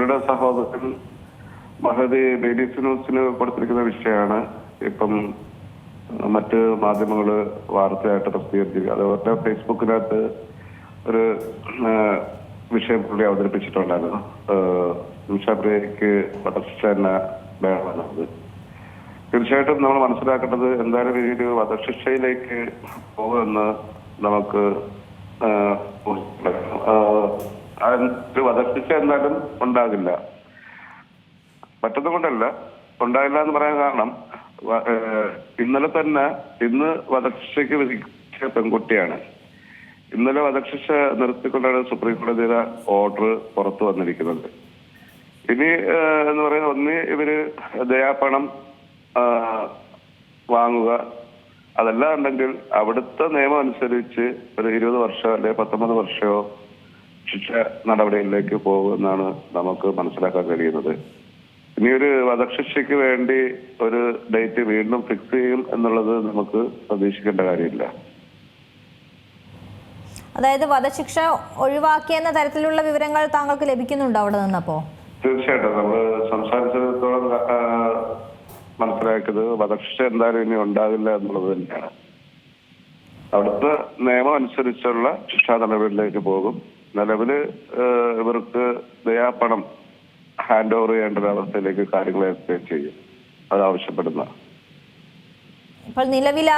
പുള്ളിയുടെ സഹോദരൻ മഹദി ബേബീസ് ന്യൂസിന് കൊടുത്തിരിക്കുന്ന വിഷയമാണ്. ഇപ്പം മറ്റ് മാധ്യമങ്ങൾ വാർത്തയായിട്ട് പ്രസിദ്ധീകരിച്ചിരിക്കുക. അതുപോലെ ഫേസ്ബുക്കിനകത്ത് ഒരു വിഷയം പുള്ളി അവതരിപ്പിച്ചിട്ടുണ്ടായിരുന്നു. നിഷാപ്രിയക്ക് വധശിക്ഷ തന്നെ വേണമെന്നത് തീർച്ചയായിട്ടും നമ്മൾ മനസ്സിലാക്കേണ്ടത് എന്തായാലും ഈ ഒരു വധശിക്ഷയിലേക്ക് പോകുമെന്ന് നമുക്ക് ഒരു വധശിക്ഷ എന്തായാലും ഉണ്ടാകില്ല. പറ്റുന്നതുകൊണ്ടല്ല ഉണ്ടായില്ല എന്ന് പറയാൻ കാരണം ഇന്നലെ തന്നെ ഇന്ന് വധശിക്ഷയ്ക്ക് വിധിച്ച പെൺകുട്ടിയാണ്. ഇന്നലെ വധശിക്ഷ നിർത്തിക്കൊണ്ടാണ് സുപ്രീം കോടതിയുടെ ഓർഡർ പുറത്തു വന്നിരിക്കുന്നത്. ഇനി എന്ന് പറയുന്നത് ഒന്ന് ഇവർ ദയാപണം വാങ്ങുക. അതല്ല ഉണ്ടെങ്കിൽ അവിടുത്തെ നിയമം അനുസരിച്ച് ഒരു ഇരുപത് വർഷം അല്ലെങ്കിൽ പത്തൊമ്പത് വർഷമോ ശിക്ഷ നടപടികളിലേക്ക് പോകുമെന്നാണ് നമുക്ക് മനസ്സിലാക്കാൻ കഴിയുന്നത്. ഇനി ഒരു വധശിക്ഷയ്ക്ക് വേണ്ടി ഒരു ഡേറ്റ് വീണ്ടും ഫിക്സ് ചെയ്യും എന്നുള്ളത് നമുക്ക് പ്രതീക്ഷിക്കേണ്ട കാര്യമില്ല. അതായത് വധശിക്ഷ ഒഴിവാക്കിയെന്ന തരത്തിലുള്ള വിവരങ്ങൾ താങ്കൾക്ക് ലഭിക്കുന്നുണ്ടോ അവിടെ നിന്നപ്പോ? തീർച്ചയായിട്ടും. നമ്മൾ സംസാരിച്ചിടത്തോളം മനസ്സിലാക്കിയത് വധശിക്ഷ എന്തായാലും ഇനി ഉണ്ടാകില്ല എന്നുള്ളത് തന്നെയാണ്. അവിടുത്തെ നിയമം അനുസരിച്ചുള്ള ശിക്ഷാ നടപടിയിലേക്ക് പോകും. നിലവിൽ ഇവർക്ക് ദയാപണം ഹാൻഡ് ഓവർ ചെയ്യേണ്ട ഒരു അവസ്ഥയിലേക്ക് കാര്യങ്ങൾ എത്തുകയും ചെയ്യും. അത് ആവശ്യപ്പെടുന്ന. ഇപ്പോൾ നിലവിൽ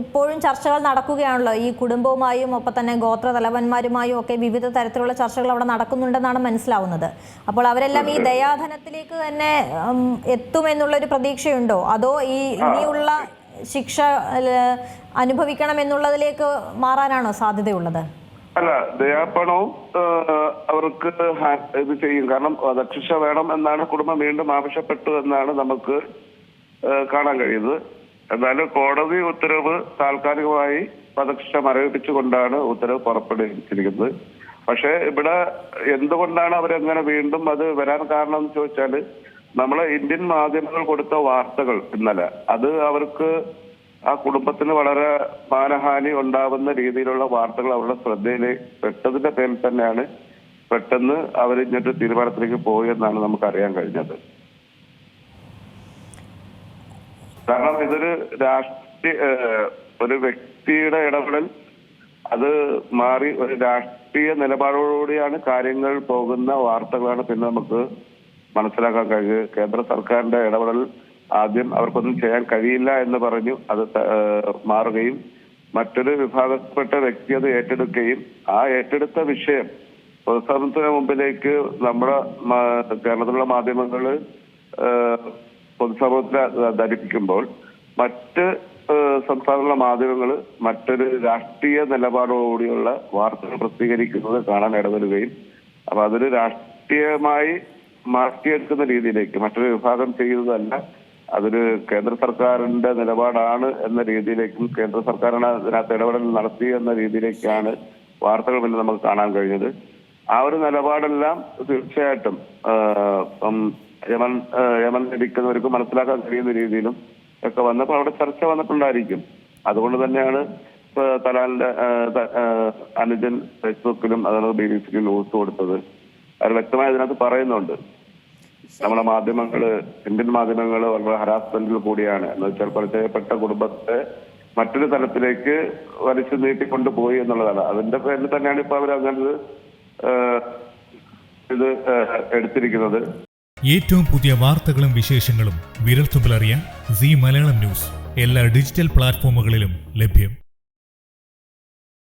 ഇപ്പോഴും ചർച്ചകൾ നടക്കുകയാണല്ലോ. ഈ കുടുംബവുമായും ഒപ്പം തന്നെ ഗോത്ര തലവന്മാരുമായും ഒക്കെ വിവിധ തരത്തിലുള്ള ചർച്ചകൾ അവിടെ നടക്കുന്നുണ്ടെന്നാണ് മനസ്സിലാവുന്നത്. അപ്പോൾ അവരെല്ലാം ഈ ദയാധനത്തിലേക്ക് തന്നെ എത്തുമെന്നുള്ള ഒരു പ്രതീക്ഷയുണ്ടോ? അതോ ഈ ഇനിയുള്ള ശിക്ഷ അനുഭവിക്കണം എന്നുള്ളതിലേക്ക് മാറാനാണോ സാധ്യതയുള്ളത്? അല്ല ദയാപണവും അവർക്ക് ഇത് ചെയ്യും. കാരണം വധശിക്ഷ വേണം എന്നാണ് കുടുംബം വീണ്ടും ആവശ്യപ്പെട്ടു എന്നാണ് നമുക്ക് കാണാൻ കഴിയുന്നത്. എന്നാലും കോടതി ഉത്തരവ് താൽക്കാലികമായി വധശിക്ഷ മരവിപ്പിച്ചുകൊണ്ടാണ് ഉത്തരവ് പുറപ്പെടുവിച്ചിരിക്കുന്നത്. പക്ഷേ ഇവിടെ എന്തുകൊണ്ടാണ് അവരങ്ങനെ വീണ്ടും അത് വരാൻ കാരണം എന്ന് ചോദിച്ചാൽ നമ്മളെ ഇന്ത്യൻ മാധ്യമങ്ങൾ കൊടുത്ത വാർത്തകൾ ഇന്നലെ അത് അവർക്ക് ആ കുടുംബത്തിന് വളരെ മാനഹാനി ഉണ്ടാവുന്ന രീതിയിലുള്ള വാർത്തകൾ അവരുടെ ശ്രദ്ധയിൽ പെട്ടതിന്റെ പേരിൽ തന്നെയാണ് പെട്ടെന്ന് അവർ ഇങ്ങോട്ട് തീരുമാനത്തിലേക്ക് പോയി എന്നാണ് നമുക്ക് അറിയാൻ കഴിഞ്ഞത്. കാരണം ഇതൊരു രാഷ്ട്രീയ ഒരു വ്യക്തിയുടെ ഇടപെടൽ അത് മാറി ഒരു രാഷ്ട്രീയ നിലപാടോടുകൂടിയാണ് കാര്യങ്ങൾ പോകുന്ന വാർത്തകളാണ് പിന്നെ നമുക്ക് മനസ്സിലാക്കാൻ കഴിയുക. കേന്ദ്ര സർക്കാരിന്റെ ഇടപെടൽ ആദ്യം അവർക്കൊന്നും ചെയ്യാൻ കഴിയില്ല എന്ന് പറഞ്ഞു. അത് മാറുകയും മറ്റൊരു വിഭാഗപ്പെട്ട വ്യക്തി അത് ഏറ്റെടുക്കുകയും ആ ഏറ്റെടുത്ത വിഷയം പൊതുസമൂഹത്തിന് മുമ്പിലേക്ക് നമ്മുടെ കേരളത്തിലുള്ള മാധ്യമങ്ങൾ പൊതുസമൂഹത്തിനെ ധരിപ്പിക്കുമ്പോൾ മറ്റ് സംസ്ഥാനങ്ങളിലെ മാധ്യമങ്ങൾ മറ്റൊരു രാഷ്ട്രീയ നിലപാടോടുകൂടിയുള്ള വാർത്തകൾ പ്രസിദ്ധീകരിക്കുന്നത് കാണാൻ ഇടവരുകയും അപ്പൊ അതൊരു രാഷ്ട്രീയമായി മാറ്റിയെടുക്കുന്ന രീതിയിലേക്ക് മറ്റൊരു വിഭാഗം ചെയ്യുന്നതല്ല അതൊരു കേന്ദ്ര സർക്കാരിന്റെ നിലപാടാണ് എന്ന രീതിയിലേക്കും കേന്ദ്ര സർക്കാരാണ് അതിനകത്ത് ഇടപെടൽ നടത്തി എന്ന രീതിയിലേക്കാണ് വാർത്തകൾ പിന്നെ നമുക്ക് കാണാൻ കഴിഞ്ഞത്. ആ ഒരു നിലപാടെല്ലാം തീർച്ചയായിട്ടും ഇപ്പം യമൻ യമൻ ഇരിക്കുന്നവർക്ക് മനസ്സിലാക്കാൻ കഴിയുന്ന രീതിയിലും ഒക്കെ വന്നപ്പോൾ അവിടെ ചർച്ച വന്നിട്ടുണ്ടായിരിക്കും. അതുകൊണ്ട് തന്നെയാണ് തലാലിന്റെ അനുജൻ ഫേസ്ബുക്കിലും അതുപോലെ ബി ബി സിക്കും ന്യൂസ് കൊടുത്തത്. അത് വ്യക്തമായി അതിനകത്ത് പറയുന്നുണ്ട്. നമ്മുടെ മാധ്യമങ്ങൾ ഇന്ത്യൻ മാധ്യമങ്ങൾ വളരെ ഹരാസ്മെന്റിൽ കൂടിയാണ്. എന്ന് വെച്ചാൽ പരിചയപ്പെട്ട കുടുംബത്തെ മറ്റൊരു തലത്തിലേക്ക് വലിച്ചു നീട്ടിക്കൊണ്ട് പോയി എന്നുള്ളതാണ്. അതിന്റെ പേരിൽ തന്നെയാണ് ഇപ്പൊ അവർ അങ്ങനെ ഇത് എടുത്തിരിക്കുന്നത്. ഏറ്റവും പുതിയ വാർത്തകളും വിശേഷങ്ങളും വിരൽത്തുമ്പിലറിയാൻ സി മലയാളം ന്യൂസ്. എല്ലാ ഡിജിറ്റൽ പ്ലാറ്റ്ഫോമുകളിലും ലഭ്യം.